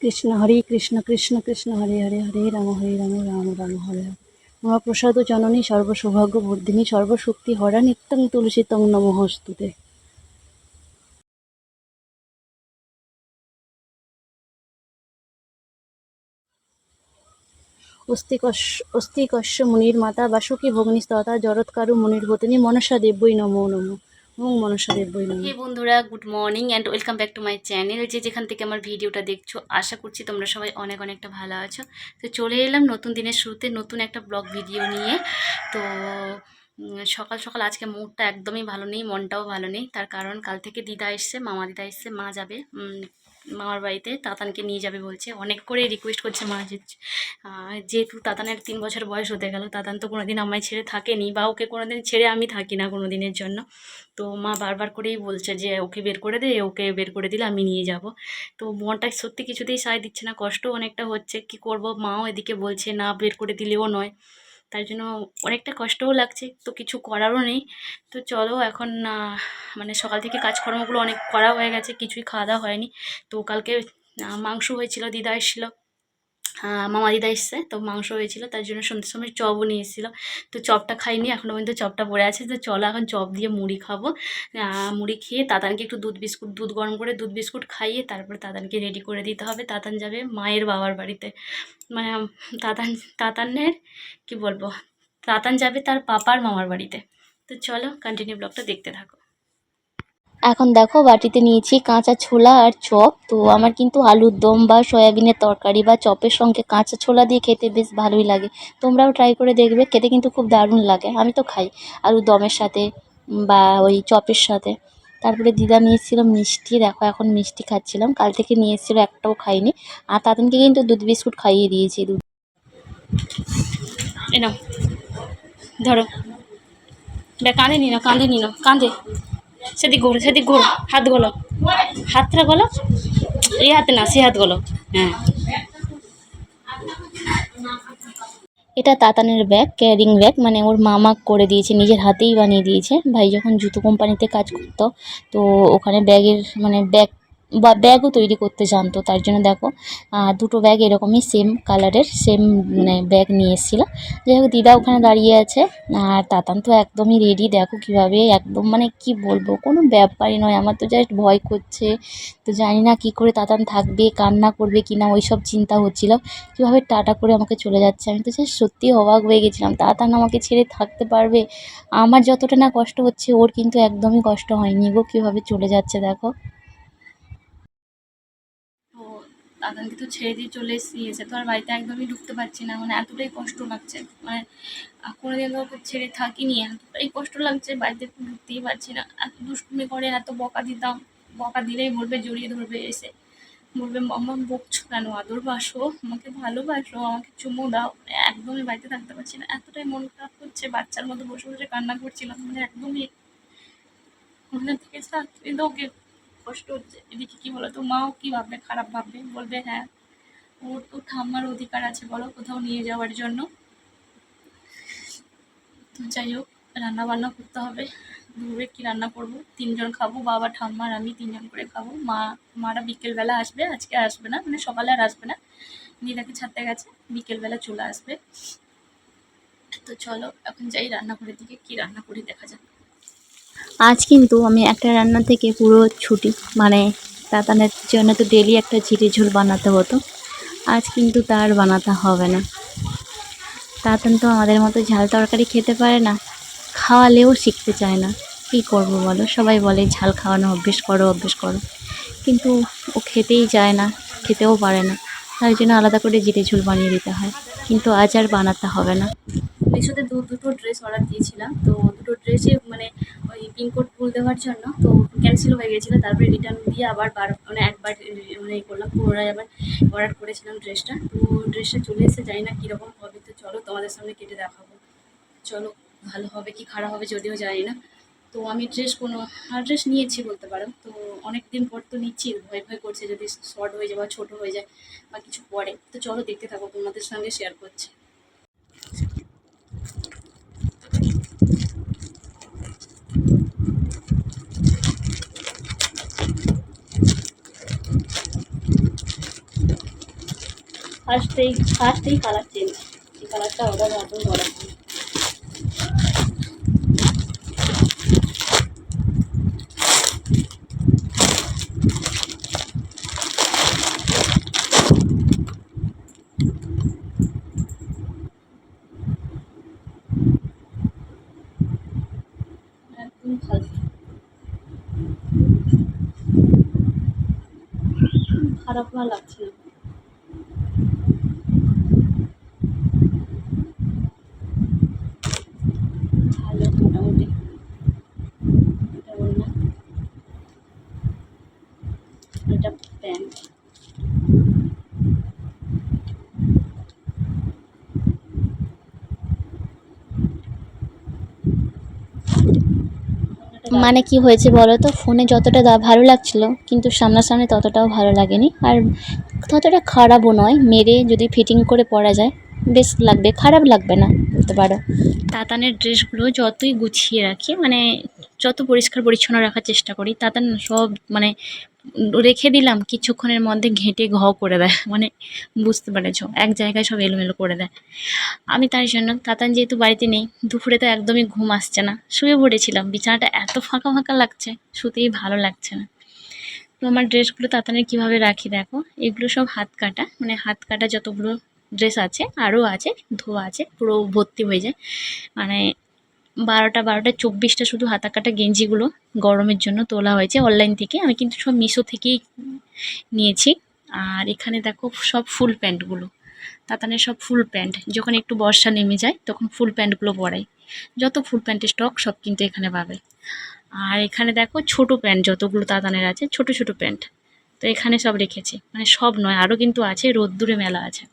কৃষ্ণ হরে কৃষ্ণ কৃষ্ণ কৃষ্ণ, হরে হরে হরে রাম হরে রাম রাম রাম, হরে হরে মহাপ্রসাদ জননী সর্বসৌভাগ্য বর্ধিনী সর্বশক্তি হরা নিত্যং তুলসী তং অস্তিকশ অস্তিকস্য মুনির মাতা বাসুকী ভগ্নিস্ততা জরৎকারু মুনির ভতিনী মনসা দেব্যই নমো নমো। হে বন্ধুরা good morning and welcome back to my channel যে যেখান থেকে আমার ভিডিওটা দেখছ, আশা করছি তোমরা সবাই অনেক অনেকটা ভালো আছো। তো চলে এলাম নতুন দিনের শুরুতে নতুন একটা ব্লগ ভিডিও নিয়ে। তো সকাল সকাল আজকে মুডটা একদমই ভালো নেই, মনটাও ভালো নেই। তার কারণ কাল থেকে দিদা এসছে, মামা দিদা এসছে, মা যাবে। মামার বাড়িতে তাতানকে নিয়ে যাবে বলছে। অনেক করে রিকোয়েস্ট করছে মা যে যেহেতু তাতানের তিন বছর বয়স হতে গেল, তাতান তো কোনোদিন আমায় ছেড়ে থাকেনি বা ওকে কোনোদিন ছেড়ে আমি থাকি না কোনো দিনের জন্য। তো মা বারবার করেই বলছে যে, ওকে বের করে দে, ওকে বের করে দিলে আমি নিয়ে যাব। তো মনটা সত্যি কিছুতেই সায় দিচ্ছে না, কষ্ট অনেকটা হচ্ছে। কি করব? মাও এদিকে বলছে, না, বের করে দিলেও নয়। তাই জন্য অনেকটা কষ্টও লাগছে, তো কিছু করারও নেই। তো চলো এখন মানে সকাল থেকে কাজকর্মগুলো অনেক করা হয়ে গেছে, কিছুই খাওয়া দাওয়া হয়নি। তো কালকে মাংস হয়েছিল, দিদা এসেছিল। মামা দিদা এসছে, তো মাংস হয়েছিল, তার জন্য সন্ধ্যের সময় চপও নিয়ে এসেছিল তো চপটা খাইনি এখনও পর্যন্ত চপটা পড়ে আছে, তো চলো এখন চপ দিয়ে মুড়ি খাব। মুড়ি খেয়ে তাতানকে একটু দুধ বিস্কুট, দুধ গরম করে দুধ বিস্কুট খাইয়ে তারপরে তাতানকে রেডি করে দিতে হবে। তাতান যাবে মায়ের বাবার বাড়িতে। মানে তাতান, তাতানের, কি বলব? তাতান যাবে তার পাপার মামার বাড়িতে। তো চলো কন্টিনিউ ব্লগটা দেখতে থাকো। এখন দেখো বাটিতে নিয়েছি কাঁচা ছোলা আর চপ। তো আমার কিন্তু আলুর দম বা সয়াবিনের তরকারি বা চপের সঙ্গে কাঁচা ছোলা দিয়ে খেতে বেশ ভালোই লাগে। তোমরাও ট্রাই করে দেখবে, খেতে কিন্তু খুব দারুণ লাগে। আমি তো খাই আলুর দমের সাথে বা ওই চপের সাথে। তারপরে দিদা নিয়ে মিষ্টি, দেখো এখন মিষ্টি খাচ্ছিলাম। কাল থেকে নিয়ে এসেছিল, একটাও খাইনি। আর তাদেরকে কিন্তু দুধ বিস্কুট খাইয়ে দিয়েছি দুধ। এ নাও, ধরো। কাঁধে নি না কাঁদে নি না কাঁধে। সেদিক ঘোরো সেদিক ঘোরো, হাত গলো হাতটা গলো এই হাত না সে হাত গলো হ্যাঁ। এটা তাতানের ব্যাগ, ক্যারিং ব্যাগ মানে ওর মামা করে দিয়েছে, নিজের হাতেই বানিয়ে দিয়েছে। ভাই যখন জুতো কোম্পানিতে কাজ করতো, তো ওখানে ব্যাগের মানে ব্যাগ বা ব্যাগও তৈরি করতে জানতো, তার জন্য দেখো দুটো ব্যাগ এরকমই সেম কালারের সেম মানে ব্যাগ নিয়ে এসেছিল। যাই হোক, দিদা ওখানে দাঁড়িয়ে আছে, আর তাতান তো একদমই রেডি দেখো কীভাবে একদম মানে কি বলব, কোনো ব্যাপারই নয়, আমার তো জাস্ট ভয় করছে। তো জানি না কী করে তাতান থাকবে, কান্না করবে কি না ওই সব চিন্তা হচ্ছিল। কীভাবে টাটা করে আমাকে চলে যাচ্ছে, আমি তো জাস্ট সত্যি অবাক হয়ে গেছিলাম, তাতান আমাকে ছেড়ে থাকতে পারবে? আমার যতটা না কষ্ট হচ্ছে, ওর কিন্তু একদমই কষ্ট হয়নি গো, কীভাবে চলে যাচ্ছে, দেখো। দাদাকে তো ছেড়ে দিয়ে চলে এসেছে তো আর বাড়িতে একদমই ঢুকতে পারছি না মানে এতটাই কষ্ট লাগছে মানে কোনোদিন ওকে ছেড়ে থাকিনি, এতটাই কষ্ট লাগছে বাড়িতে ঢুকতেই পারছি না, এত দুষ্টুমি করে, এত বকা দিতাম, বকা দিলেই বলবে, জড়িয়ে ধরবে এসে, বলবে, মাম্মা, বকছো কেন? আদর বাসো, আমাকে ভালোবাসো, আমাকে চুমু দাও। মানে একদমই বাড়িতে থাকতে পারছি না, এতটাই মন খারাপ করছে, বাচ্চার মতো বসে বসে কান্না করছিলাম মানে একদমই ওখানে থেকে ওকে কষ্ট হচ্ছে। এদিকে কি বলো তো মাও কি ভাববে? খারাপ ভাববে। বলবে হ্যাঁ ওর তো ঠাম্মার অধিকার আছে, বলো, কোথাও নিয়ে যাওয়ার জন্য। তো যাই হোক রান্না বান্না করতে হবে। দুপুরে কি রান্না করব? তিনজন খাব, বাবা ঠাম্মা আর আমি তিনজন করে খাব। মা, মারা বিকেলবেলা আসবে, আজকে আসবে না মানে সকালে আর আসবে না। দিদাকে ছাড়তে গেছে, বিকেলবেলা চলে আসবে। তো চলো, এখন যাই রান্নাঘরের দিকে, কি রান্না করি দেখা যাক। আজ কিন্তু আমি একটা রান্না থেকে পুরো ছুটি মানে তাতানের জন্য তো ডেলি একটা চিড়ে ঝোল বানাতে হতো। আজ কিন্তু তার বানাতে হবে না। তাতান তো আমাদের মতো ঝাল তরকারি খেতে পারে না, খাওয়ালেও শিখতে চায় না। কী করব বলো? সবাই বলে ঝাল খাওয়ানো, অভ্যেস করো অভ্যেস করো। কিন্তু ও খেতেই চায় না, খেতেও পারে না। তাই জন্য আলাদা করে জিরে ঝোল বানিয়ে দিতে হয়। কিন্তু আজ আর বানাতে হবে না। মিশোতে দু দুটো ড্রেস অর্ডার দিয়েছিলাম। তো দুটো ড্রেসে মানে ওই পিনকোড ভুল দেওয়ার জন্য তো ক্যান্সেল হয়ে গেছিল। তারপরে রিটার্ন দিয়ে আবার বার মানে একবার মানে করলাম। পুনরায় আবার অর্ডার করেছিলাম ড্রেসটা তো ড্রেসটা চলে এসে জানি না কীরকম হবে। তো চলো তোমাদের সামনে কেটে দেখাবো। চলো, ভালো হবে কি খারাপ হবে যদিও জানি না। তো আমি ড্রেস কোনো ড্রেস নিয়েছি বলতে পারো। তো অনেক দিন পর তো নিচ্ছি, ভয় ভয় করছে যদি শর্ট হয়ে যায় বা ছোটো হয়ে যায় বা কিছু পরে। তো চলো দেখতে থাকো, তোমাদের সঙ্গে শেয়ার করছি। ফার্স্টেই ফার্স্টেই কালার চেঞ্জ এই কালারটা বড় একদম ফালতু খারাপ না লাগছে না ভালো মোটামুটি এটা বললাম এটা প্যান্ট মানে কি হয়েছে বলো তো? ফোনে যতটা ভালো লাগছিল, কিন্তু সামনাসামনি ততটাও ভালো লাগেনি। আর ততটা খারাপও নয়, মেরে যদি ফিটিং করে পরা যায়, বেশ লাগবে, খারাপ লাগবে না, বলতে পারো। তাতানের ড্রেসগুলো যতই গুছিয়ে রাখি মানে যত পরিষ্কার পরিচ্ছন্ন রাখার চেষ্টা করি, তাতান সব মানে রেখে দিলাম, কিছুক্ষণের মধ্যে ঘেঁটে ঘ করে দেয়। মানে বুঝতে পেরেছ? এক জায়গায় সব এলোমেলো করে দেয়। আমি তার জন্য, তাতান যেহেতু বাড়িতে নেই, দুপুরে তো একদমই ঘুম আসছে না। শুয়ে পড়েছিলাম, বিছানাটা এত ফাঁকা ফাঁকা লাগছে, শুতেই ভালো লাগছে না। তো আমার ড্রেসগুলো তাতানের কীভাবে রাখি দেখো? এগুলো সব হাত কাটা মানে হাত কাটা যতগুলো ড্রেস আছে আরও আছে, ধোয়া আছে, পুরো ভর্তি হয়ে যায়। মানে বারোটা বারোটা, চব্বিশটা শুধু হাতা কাটা গেঞ্জিগুলো গরমের জন্য তোলা হয়েছে অনলাইন থেকে। আমি কিন্তু সব মিশো থেকেই নিয়েছি। আর এখানে দেখো সব ফুল প্যান্টগুলো। তাতানের সব ফুল প্যান্ট। যখন একটু বর্ষা নেমে যায়, তখন ফুল প্যান্টগুলো পরাই। যত ফুল প্যান্টের স্টক সব কিন্তু এখানে পাবে। আর এখানে দেখো ছোট প্যান্ট যতগুলো তাতানের আছে, ছোট ছোট প্যান্ট। তো এখানে সব রেখেছি। মানে সব নয়, আরও কিন্তু আছে, রোদ্দুরে মেলা আছে।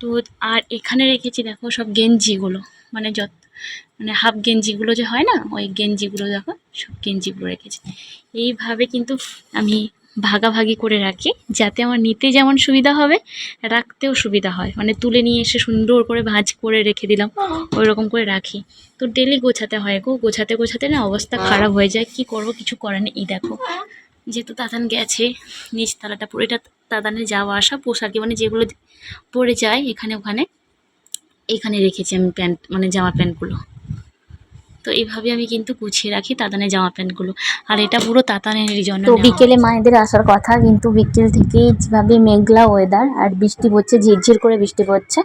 তো আর এখানে রেখেছি দেখো সব গেঞ্জিগুলো। মানে যত মানে হাফ গেঞ্জিগুলো যে হয় না, ওই গেঞ্জিগুলো দেখো, সব গেঞ্জিগুলো রেখেছি। এইভাবে কিন্তু আমি ভাগাভাগি করে রাখি, যাতে আমার নিতে যেমন সুবিধা হবে, রাখতেও সুবিধা হয়। মানে তুলে নিয়ে এসে সুন্দর করে ভাঁজ করে রেখে দিলাম ওই রকম করে রাখি। তো ডেলি গোছাতে হয় গো, গোছাতে গোছাতে না অবস্থা খারাপ হয়ে যায়। কি করব, কিছু করার নেই। এই দেখো, যেহেতু তাতান গেছে নিচ তলাটা পরে, এটা তাতানের যাওয়া আসা, পোশাকে মানে যেগুলো পরে যায় এখানে ওখানে, এখানে রেখেছি আমি প্যান্ট মানে জামা প্যান্টগুলো। তো এইভাবে আমি কিন্তু গুছিয়ে রাখি তাতানের জামা প্যান্টগুলো। আর এটা পুরো তাতানের জন্য তো বিকেলে মায়েদের আসার কথা কিন্তু বিকেল থেকেই যেভাবে মেঘলা ওয়েদার আর বৃষ্টি পড়ছে ঝিরঝির করে বৃষ্টি পড়ছে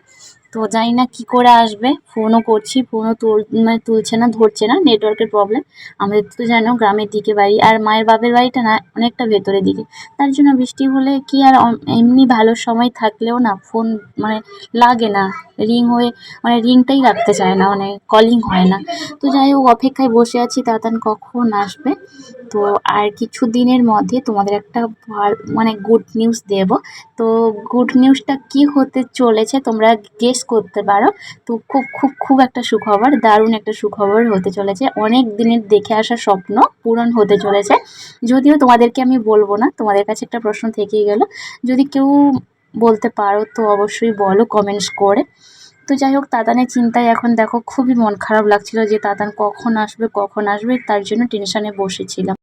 তো জানি না কি করে আসবে। ফোনও করছি ফোনও তুল মানে তুলছে না, ধরছে না নেটওয়ার্কের প্রবলেম আমাদের তো জানো গ্রামের দিকে বাড়ি, আর মায়ের বাপের বাড়িটা না অনেকটা ভেতরের দিকে। তার জন্য বৃষ্টি হলে কি আর এমনি ভালো সময় থাকলেও না ফোন মানে লাগে না। রিং হয়ে মানে রিংটাই রাখতে চায় না মানে কলিং হয় না। তো যাই হোক, অপেক্ষায় বসে আছি তাতান কখন আসবে? তো আর কিছু দিনের মধ্যে তোমাদের একটা মানে গুড নিউজ দেব। তো গুড নিউজটা কি হতে চলেছে তোমরা গেস করতে পারো। তো খুব খুব খুব একটা সুখবর, দারুণ একটা সুখবর হতে চলেছে। অনেক দিনের দেখে আসা স্বপ্ন পূরণ হতে চলেছে। যদিও তোমাদেরকে আমি বলব না, তোমাদের কাছে একটা প্রশ্ন থেকেই গেল। যদি কেউ বলতে পারো তো অবশ্যই বলো কমেন্টস করে। তো যাই হোক, তাতানের চিন্তায় এখন দেখো খুবই মন খারাপ লাগছিল যে তাতান কখন আসবে কখন আসবে, তার জন্য টেনশনে বসেছিলাম।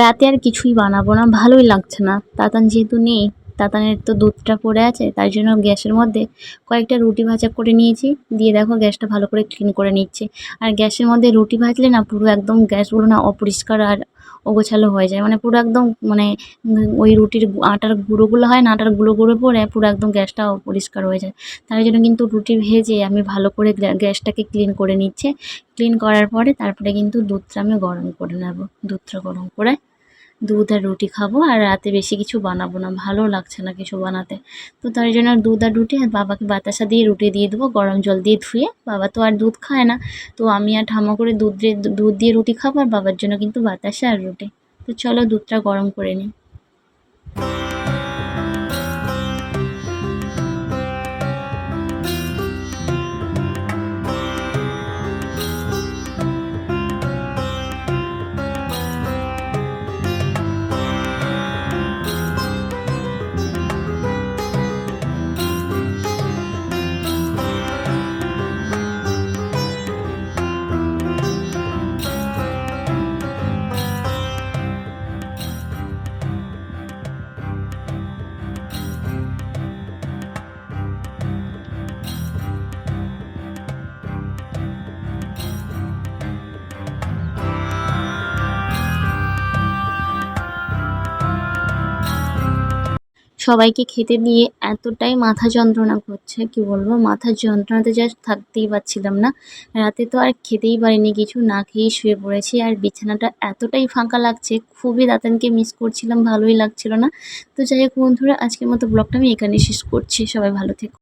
রাতে আর কিছুই বানাবো না, ভালোই লাগছে না। তাতান যেহেতু নেই তাতানের তো দুধটা পড়ে আছে তাই জন্য গ্যাসের মধ্যে কয়েকটা রুটি ভাজা করে নিয়েছি। দিয়ে দেখো গ্যাসটা ভালো করে ক্লিন করে নিচ্ছে। আর গ্যাসের মধ্যে রুটি ভাজলে না পুরো একদম গ্যাসগুলো না অপরিষ্কার আর অগোছালো হয়ে যায়। মানে পুরো একদম মানে ওই রুটির আটার গুঁড়োগুলো হয় না, আটার গুঁড়ো গুঁড়ো পরে পুরো একদম গ্যাসটা অপরিষ্কার হয়ে যায়। তাই জন্য কিন্তু রুটি ভেজে আমি ভালো করে গ্যাসটাকে ক্লিন করে নিচ্ছে। ক্লিন করার পরে তারপরে কিন্তু দুধটা আমি গরম করে নেব, দুধটা গরম করে। দুধ আর রুটি খাব, আর রাতে বেশি কিছু বানাবো না। ভালো লাগছে না কিছু বানাতে। তো তার জন্য দুধ আর রুটি আর বাবাকে বাতাসা দিয়ে রুটি দিয়ে দেবো, গরম জল দিয়ে ধুয়ে। বাবা তো আর দুধ খায় না, তো আমি আর ঠামা করে দুধ দিয়ে দুধ দিয়ে রুটি খাব, আর বাবার জন্য কিন্তু বাতাসা আর রুটি। তো চলো দুধটা গরম করে নিই। সবাইকে খেতে দিয়ে এতটাই মাথা যন্ত্রণা করছে, কি বলব? মাথা যন্ত্রণাতে জাস্ট থাকতেই পারছিলাম না। রাতে তো আর খেতেই পারিনি, কিছু না খেয়েই শুয়ে পড়েছি। আর বিছানাটা এতটাই ফাঁকা লাগছে, খুবই দাতানকে মিস করছিলাম, ভালোই লাগছিল না। তো যাই হোক বন্ধুরা, আজকের মতো ব্লগটা আমি এখানে শেষ করছি। সবাই ভালো থেকো।